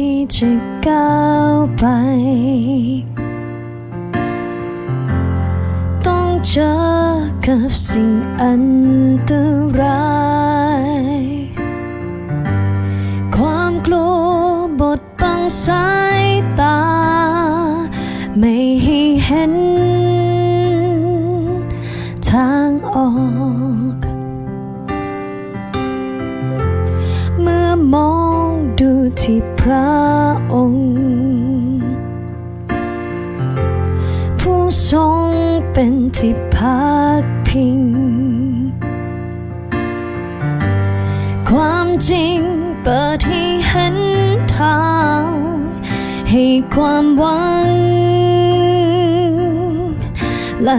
ที่จะก้าวไป ต้องเจอกับสิ่งอันตราย ความกลัวบดบังสายตา ไม่ให้เห็น ทางออก เมื่อมอง ดูที่พระองค์ ผู้ทรงเป็นที่พักพิง ความจริงเปิดให้เห็นทาง ให้ความหวังและ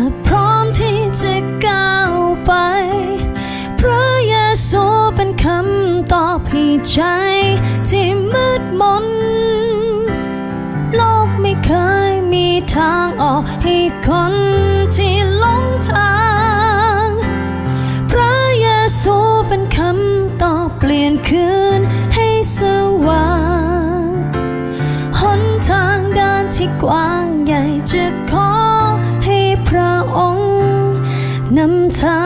อกให้คนที่หลงทาง พระเยซูเป็นคำตอบเปลี่ยนคืนให้สว่างหนทางเดินที่กว้างใหญ่จะขอให้พระองค์นำทาง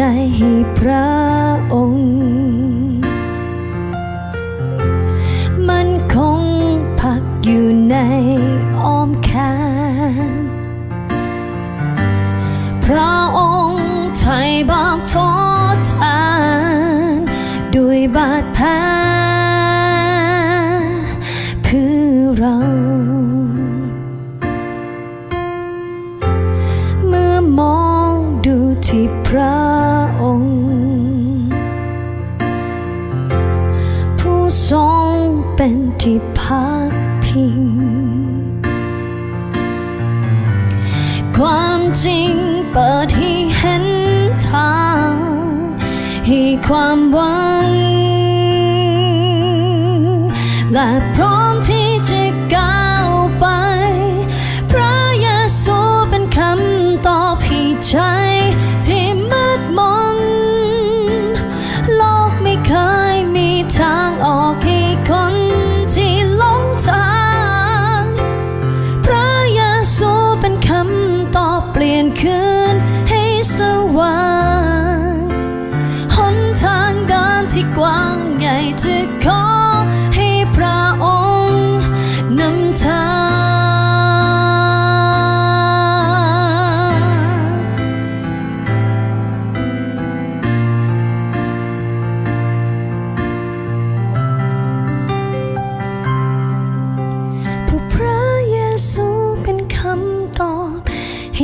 ใจให้พระองค์ มันคงพักอยู่ในอ้อมแขนพระองค์ไถ่บาปทดแทนด้วยบาดแผลเพื่อเราเมื่อมองดูที่พระ ที่พักพิง ความจริงเปิดให้เห็นทาง ให้ความหวัง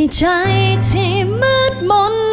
ให้ใจที่มืดมน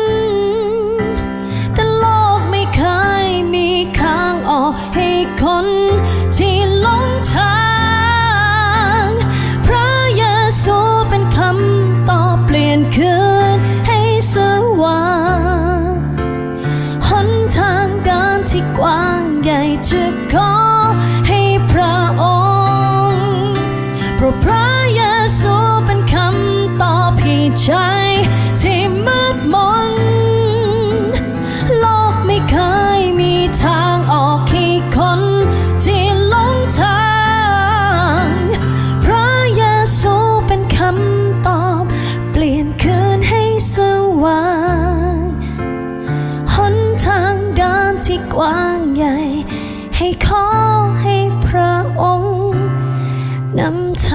กว้างใหญ่ ให้ขอให้พระองค์นำท